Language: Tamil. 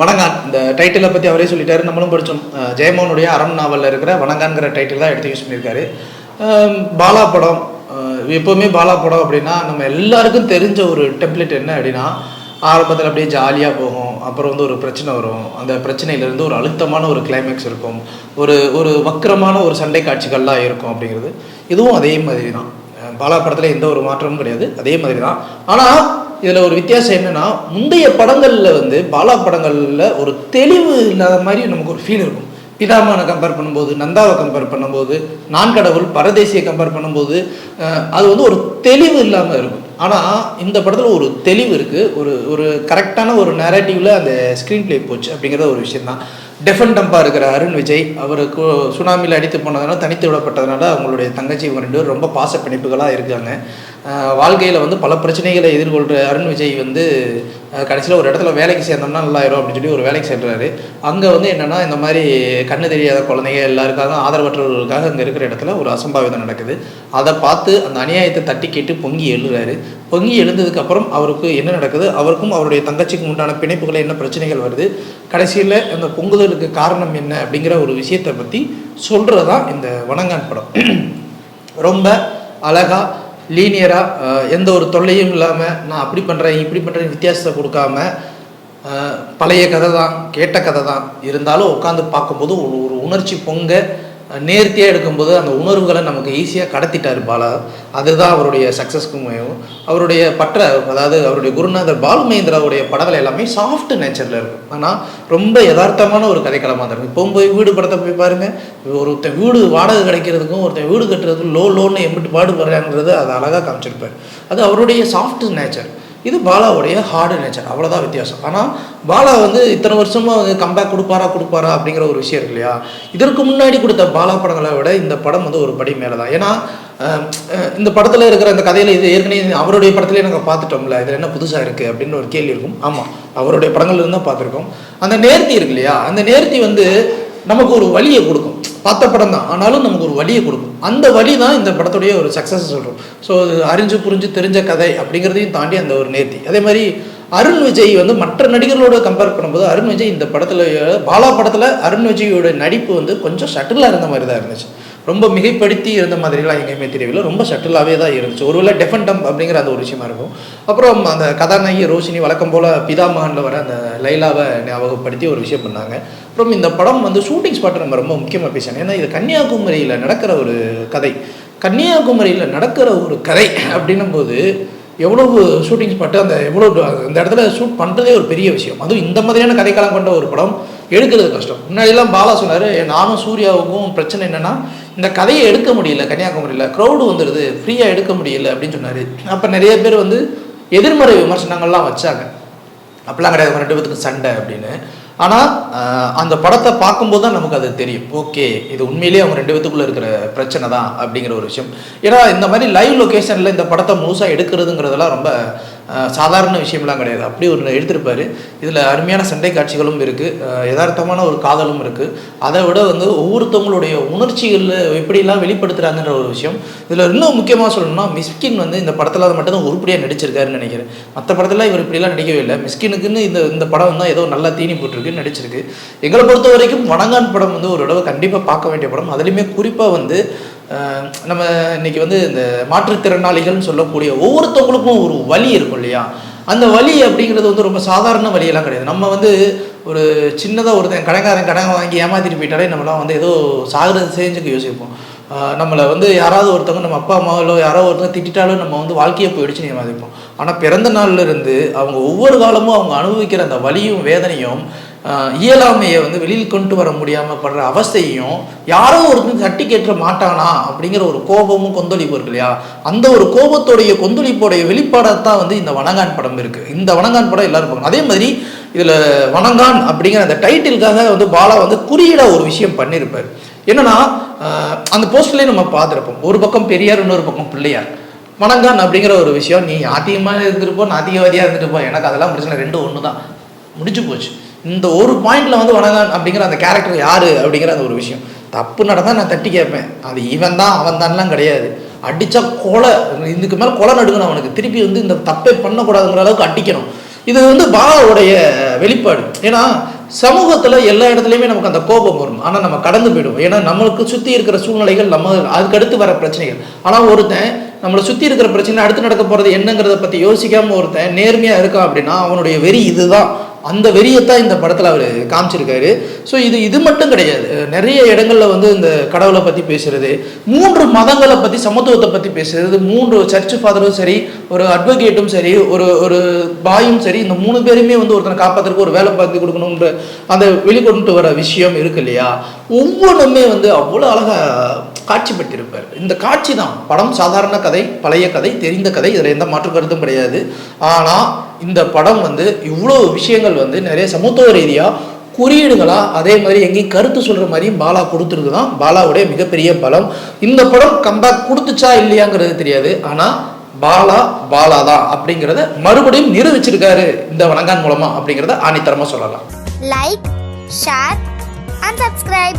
வணங்கான். இந்த டைட்டிலை பற்றி அவரே சொல்லிட்டாரு. நம்மளும் படித்தோம் ஜெயமோனுடைய அறம் நாவலில் இருக்கிற வணங்கான்ங்கிற டைட்டில் தான் எடுத்து யூஸ் பண்ணியிருக்காரு. பாலா படம். எப்போவுமே பாலா படம் அப்படின்னா நம்ம எல்லாருக்கும் தெரிஞ்ச ஒரு டெம்ப்ளேட் என்ன அப்படின்னா ஆரம்பத்தில் அப்படியே ஜாலியாக போகும். அப்புறம் வந்து ஒரு பிரச்சனை வரும். அந்த பிரச்சனையிலேருந்து ஒரு அழுத்தமான ஒரு கிளைமேக்ஸ் இருக்கும். ஒரு ஒரு வக்கரமான ஒரு சண்டை காட்சிகள்லாம் இருக்கும் அப்படிங்கிறது. இதுவும் அதே மாதிரி தான். பாலா படத்தில் எந்த ஒரு மாற்றமும் கிடையாது. அதே மாதிரி தான் ஆனால் இதில் ஒரு வித்தியாசம் என்னென்னா முந்தைய படங்களில் வந்து பாலா படங்களில் ஒரு தெளிவு இல்லாத மாதிரி நமக்கு ஒரு ஃபீல் இருக்கும். பிதாமகனை கம்பேர் பண்ணும்போது நந்தாவை கம்பேர் பண்ணும்போது நான் கடவுள் பரதேசியை கம்பேர் பண்ணும்போது அது வந்து ஒரு தெளிவு இல்லாமல் இருக்கும். ஆனால் இந்த படத்தில் ஒரு தெளிவு இருக்குது ஒரு ஒரு கரெக்டான ஒரு நேரட்டிவில் அந்த ஸ்க்ரீன் ப்ளே போச்சு அப்படிங்கிறத ஒரு விஷயந்தான் தான் டெஃபன் இருக்கிற அருண் விஜய் அவருக்கு சுனாமியில் அடித்து போனதுனால தனித்து விடப்பட்டதுனால அவங்களுடைய தங்கச்சி இவங்க ரெண்டு பேரும் ரொம்ப பாச பிணைப்புகளாக இருக்காங்க. வாழ்க்கையில் வந்து பல பிரச்சனைகளை எதிர்கொள்கிற அருண் விஜய் வந்து கடைசியில் ஒரு இடத்துல வேலைக்கு சேர்ந்தோம்னா நல்லாயிரும் அப்படின்னு சொல்லி ஒரு வேலைக்கு சேர்றாரு அங்கே வந்து என்னென்னா இந்த மாதிரி கண்ணு தெரியாத குழந்தைங்க எல்லாருக்காக ஆதரவற்றவர்களுக்காக அங்கே இருக்கிற இடத்துல ஒரு அசம்பாவிதம் நடக்குது. அதை பார்த்து அந்த அநியாயத்தை தட்டி கேட்டு பொங்கி எழுறாரு. பொங்கி எழுந்ததுக்கப்புறம் அவருக்கு என்ன நடக்குது? அவருக்கும் அவருடைய தங்கச்சிக்கும் உண்டான பிணைப்புகளை என்ன பிரச்சனைகள் வருது? கடைசியில் அந்த பொங்குதலுக்கு காரணம் என்ன அப்படிங்கிற ஒரு விஷயத்தை பற்றி சொல்கிறது தான் இந்த வணங்கான் படம். ரொம்ப அழகா லீனியராக எந்த ஒரு தொல்லையும் இல்லாமல் நான் அப்படி பண்ணுறேன் இப்படி பண்ணுறேன் வித்தியாசத்தை கொடுக்காம பழைய கதை தான் கேட்ட கதை தான் இருந்தாலும் உட்காந்து பார்க்கும்போது ஒரு ஒரு உணர்ச்சி பொங்க நேர்த்தியாக எடுக்கும்போது அந்த உணர்வுகளை நமக்கு ஈஸியாக கடத்திட்டார் பாலா. அதுதான் அவருடைய சக்ஸஸ்க்கும் அவருடைய பற்ற அதாவது அவருடைய குருநாதர் பால் மகேந்திராவுடைய படங்கள் எல்லாமே சாஃப்ட் நேச்சரில் இருக்கும். ஆனால் ரொம்ப யதார்த்தமான ஒரு கதைக்களமாக தான் இருக்கும் இப்போ போய் வீடு படத்தை போய் பாருங்கள் ஒருத்தன் வீடு வாடகை கிடைக்கிறதுக்கும் ஒருத்தன் வீடு கட்டுறதுக்கும் லோ லோன்னு எம்பிட்டு பாடுபடுறாங்கிறது அதை அழகாக காமிச்சிருப்பார். அது அவருடைய சாஃப்ட் நேச்சர் இது பாலாவுடைய ஹார்டு நேச்சர் அவ்வளோதான் வித்தியாசம். ஆனால் பாலா வந்து இத்தனை வருஷமாக வந்து கம்பேக் கொடுப்பாரா கொடுப்பாரா அப்படிங்கிற ஒரு விஷயம் இருக்கு இல்லையா? இதற்கு முன்னாடி கொடுத்த பாலா படங்களை விட இந்த படம் வந்து ஒரு படி மேலே தான் ஏன்னா இந்த படத்தில் இருக்கிற அந்த கதையில் இது ஏற்கனவே அவருடைய படத்துலேயே நாங்கள் பார்த்துட்டோம்ல இதில் என்ன புதுசாக இருக்குது அப்படின்னு ஒரு கேள்வி இருக்கும். ஆமாம் அவருடைய படங்கள்லேருந்து தான் பார்த்துருக்கோம். அந்த நேர்த்தி இருக்கு இல்லையா? அந்த நேர்த்தி வந்து நமக்கு ஒரு வழியை கொடுக்கும். பார்த்த படம் தான். ஆனாலும் நமக்கு ஒரு வழியை கொடுக்கும். அந்த வழி தான் இந்த படத்துடைய ஒரு சக்ஸஸ் சொல்கிறோம் ஸோ அது அறிஞ்சு புரிஞ்சு தெரிஞ்ச கதை அப்படிங்கிறதையும் தாண்டி அந்த ஒரு நேர்த்தி. அதே மாதிரி அருண் விஜய் வந்து மற்ற நடிகர்களோட கம்பேர் பண்ணும்போது அருண் விஜய் இந்த படத்தில் பாலா படத்தில் அருண் விஜயோட நடிப்பு வந்து கொஞ்சம் ஷட்டிலாக இருந்த மாதிரி தான் இருந்துச்சு. ரொம்ப மிகைப்படுத்தி இருந்த மாதிரிலாம் எங்கேயுமே தெரியவில்லை. ரொம்ப ஷட்டிலாகவே தான் இருந்துச்சு. ஒருவேளை டெஃபன்டம் அப்படிங்கிற அந்த ஒரு விஷயமா இருக்கும். அப்புறம் அந்த கதாநாயகி ரோஷினி வழக்கம் போல் பிதாமகனில் வர அந்த லைலாவை ஞாபகப்படுத்தி ஒரு விஷயம் பண்ணாங்க. அப்புறம் இந்த படம் வந்து ஷூட்டிங் ஸ்பாட்டை நம்ம ரொம்ப முக்கியமாக பேசணும். ஏன்னா இது கன்னியாகுமரியில் நடக்கிற ஒரு கதை. கன்னியாகுமரியில் நடக்கிற ஒரு கதை அப்படின்னும் போது எவ்வளவு ஷூட்டிங் ஸ்பாட்டு அந்த எவ்வளோ அந்த இடத்துல ஷூட் பண்ணுறதே ஒரு பெரிய விஷயம். அதுவும் இந்த மாதிரியான கதைக்காலம் கொண்ட ஒரு படம். எடுக்கிறது கஷ்டம். முன்னாடிலாம் பாலா சொன்னார் நானும் சூர்யாவுக்கும் பிரச்சனை என்னென்னா இந்த கதையை எடுக்க முடியல கன்னியாகுமரியில். க்ரௌடு வந்துடுது ஃப்ரீயாக எடுக்க முடியல அப்படின்னு சொன்னார். அப்போ நிறைய பேர் வந்து எதிர்மறை விமர்சனங்கள்லாம் வச்சாங்க. அப்படிலாம் கிடையாது ரெண்டு பேத்துக்கு சண்டை அப்படின்னு. ஆனால் அந்த படத்தை பார்க்கும்போது தான் நமக்கு அது தெரியும். ஓகே இது உண்மையிலேயே அவங்க ரெண்டு பேத்துக்குள்ளே இருக்கிற பிரச்சனை தான் அப்படிங்கிற ஒரு விஷயம். ஏன்னா இந்த மாதிரி லைவ் லொக்கேஷனில் இந்த படத்தை முழுசாக எடுக்கிறதுங்கிறதெல்லாம் ரொம்ப சாதாரண விஷயம்லாம் கிடையாது. அப்படி ஒரு எடுத்திருப்பாரு. இதில் அருமையான சண்டை காட்சிகளும் இருக்குது யதார்த்தமான ஒரு காதலும் இருக்குது அதை விட வந்து ஒவ்வொருத்தவங்களுடைய உணர்ச்சிகளில் எப்படிலாம் வெளிப்படுத்துகிறாங்கன்ற ஒரு விஷயம். இதில் இன்னும் முக்கியமாக சொல்லணும்னா மிஸ்கின் வந்து இந்த படத்தில் மட்டும்தான் உருப்படியாக நடிச்சிருக்காருன்னு நினைக்கிறேன். மற்ற படத்தில் இவர் இப்படிலாம் நடிக்கவே இல்லை. மிஸ்கினுக்குன்னு இந்த இந்த படம் தான் ஏதோ நல்லா தீனி போட்டிருக்குன்னு நடிச்சிருக்கு. எங்களை பொறுத்த வரைக்கும் வணங்கான் படம் வந்து ஒரு தடவை கண்டிப்பாக பார்க்க வேண்டிய படம். அதுலேயுமே குறிப்பாக வந்து நம்ம இன்னைக்கு வந்து இந்த மாற்றுத்திறனாளிகள்னு சொல்லக்கூடிய ஒவ்வொருத்தவங்களுக்கும் ஒரு வலி இருக்கும் இல்லையா? அந்த வலி அப்படிங்கிறது வந்து ரொம்ப சாதாரண வழியெல்லாம் கிடையாது. நம்ம வந்து ஒரு சின்னதாக ஒருத்தன் கடைக்காரன் கடன் வாங்கி ஏமாத்திட்டு போயிட்டாலே நம்மளாம் வந்து ஏதோ சாகிறது செஞ்சுக்க யோசிப்போம். நம்மளை வந்து யாராவது ஒருத்தவங்க நம்ம அப்பா அம்மாவிலோ யாரோ ஒருத்தவங்க திட்டாலும் நம்ம வந்து வாழ்க்கையை போயிடுச்சுன்னு ஏமாதிப்போம் ஆனால் பிறந்த நாள்ல இருந்து அவங்க ஒவ்வொரு காலமும் அவங்க அனுபவிக்கிற அந்த வலியும் வேதனையும் இயலாமையை வந்து வெளியில் கொண்டு வர முடியாமல் படுற அவஸ்தையும் யாரோ ஒருத்தன் தட்டி கேட்ட மாட்டானா அப்படிங்கிற ஒரு கோபமும் கொந்தளிப்பு இருக்கு இல்லையா? அந்த ஒரு கோபத்தோடைய கொந்தளிப்போடைய வெளிப்பாடாக தான் வந்து இந்த வணங்கான் படம் இருக்கு. இந்த வணங்கான் படம் எல்லாரும் பார்க்கணும். அதே மாதிரி இதில் வணங்கான் அப்படிங்கிற அந்த டைட்டிலுக்காக வந்து பாலா வந்து குறியீடாக ஒரு விஷயம் பண்ணியிருப்பார். என்னன்னா அந்த போஸ்ட்லேயே நம்ம பார்த்துருப்போம். ஒரு பக்கம் பெரியார் இன்னொரு பக்கம் பிள்ளையார். வணங்கான் அப்படிங்கிற ஒரு விஷயம் நீ அதிகமாக இருந்துட்டு போ நாத்திகவாதியாக இருந்துட்டு போ எனக்கு அதெல்லாம் பிரச்சனை ரெண்டும் ஒன்று தான் முடிஞ்சு போச்சு. இந்த ஒரு பாயிண்ட்ல வந்து வணங்கான் அப்படிங்கிற அந்த கேரக்டர் யாரு அப்படிங்கிற அந்த ஒரு விஷயம். தப்பு நடந்தால் நான் தட்டி கேட்பேன். அது இவன் தான் அவன் தான்லாம் கிடையாது. அடித்தா கொலை இதுக்கு மேலே கொலை நடுக்கணும் அவனுக்கு. திருப்பி வந்து இந்த தப்பே பண்ணக்கூடாதுங்கிற அளவுக்கு அடிக்கணும். இது வந்து பாலாவுடைய வெளிப்பாடு. ஏன்னா சமூகத்தில் எல்லா இடத்துலையுமே நமக்கு அந்த கோபம் வரும். ஆனால் நம்ம கடந்து போயிடுவோம். ஏன்னா நம்மளுக்கு சுற்றி இருக்கிற சூழ்நிலைகள் நம்ம அதுக்கு அடுத்து வர பிரச்சனைகள். ஆனால் ஒருத்தன் நம்மளை சுற்றி இருக்கிற பிரச்சனை அடுத்து நடக்க போகிறது என்னங்கிறத பற்றி யோசிக்காமல் ஒருத்தன் நேர்மையாக இருக்கான் அப்படின்னா அவனுடைய வெறி இதுதான். அந்த வெறியத்தான் இந்த படத்தில் அவர் காமிச்சிருக்காரு. ஸோ இது இது மட்டும் கிடையாது. நிறைய இடங்களில் வந்து இந்த கடவுளை பற்றி பேசுறது மூன்று மதங்களை பற்றி சமத்துவத்தை பற்றி பேசுறது மூன்று சர்ச் ஃபாதரும் சரி ஒரு அட்வொகேட்டும் சரி ஒரு ஒரு பாயும் சரி இந்த மூணு பேருமே வந்து ஒருத்தனை காப்பாற்றுறதுக்கு ஒரு வேலை பார்த்து கொடுக்கணுன்ற அந்த வெளிக்கொண்டு வர விஷயம் இருக்கு இல்லையா? ஒவ்வொன்றுமே வந்து அவ்வளோ அழகாக காட்சி பெற்றிருப்பார் இந்த காட்சி தான் படம் சாதாரண கதை பழைய கதை தெரிந்த கதை இதில் எந்த மாற்று கருத்தும் கிடையாது. ஆனால் இந்த படம் வந்து இவ்வளோ விஷயங்கள் வந்து நிறைய சமத்துவ ரீதியாக குறியீடுகளாக அதே மாதிரி எங்கேயும் கருத்து சொல்கிற மாதிரியும் பாலா கொடுத்துருக்கு தான் பாலாவுடைய மிகப்பெரிய பலம். இந்த படம் கம்பேக் கொடுத்துச்சா இல்லையாங்கிறது தெரியாது. ஆனால் பாலா பாலா தான் அப்படிங்கிறத மறுபடியும் நிரூபிச்சிருக்காரு இந்த வணங்கான் மூலமாக அப்படிங்கிறத ஆணித்தரமாக சொல்லலாம். Like share and subscribe